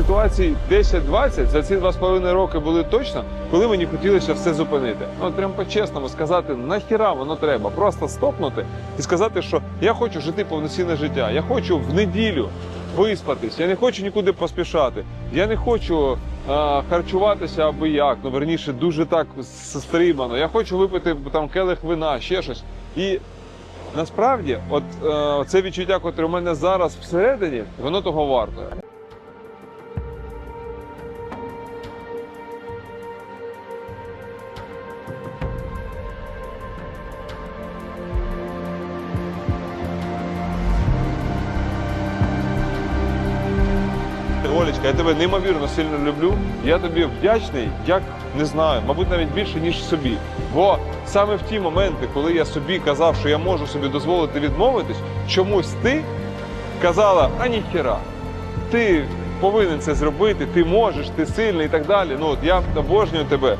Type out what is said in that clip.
ситуацій 10-20 за ці два з половиною роки були точно, коли мені хотілося все зупинити. Ну, прям по-чесному сказати, нахіра воно треба. Просто стопнути і сказати, що я хочу жити повноцінне життя. Я хочу в неділю виспатись, я не хочу нікуди поспішати. Я не хочу а, харчуватися аби як, ну верніше, дуже так стримано. Я хочу випити там келих вина, ще щось. І насправді, от е, це відчуття, яке у мене зараз всередині, воно того варто. Олечка, я тебе неймовірно сильно люблю. Я тобі вдячний, як не знаю, мабуть, навіть більше, ніж собі. Бо саме в ті моменти, коли я собі казав, що я можу собі дозволити відмовитись, чомусь ти казала, а ніхера, ти повинен це зробити, ти можеш, ти сильний і так далі. Ну от я обожнюю тебе.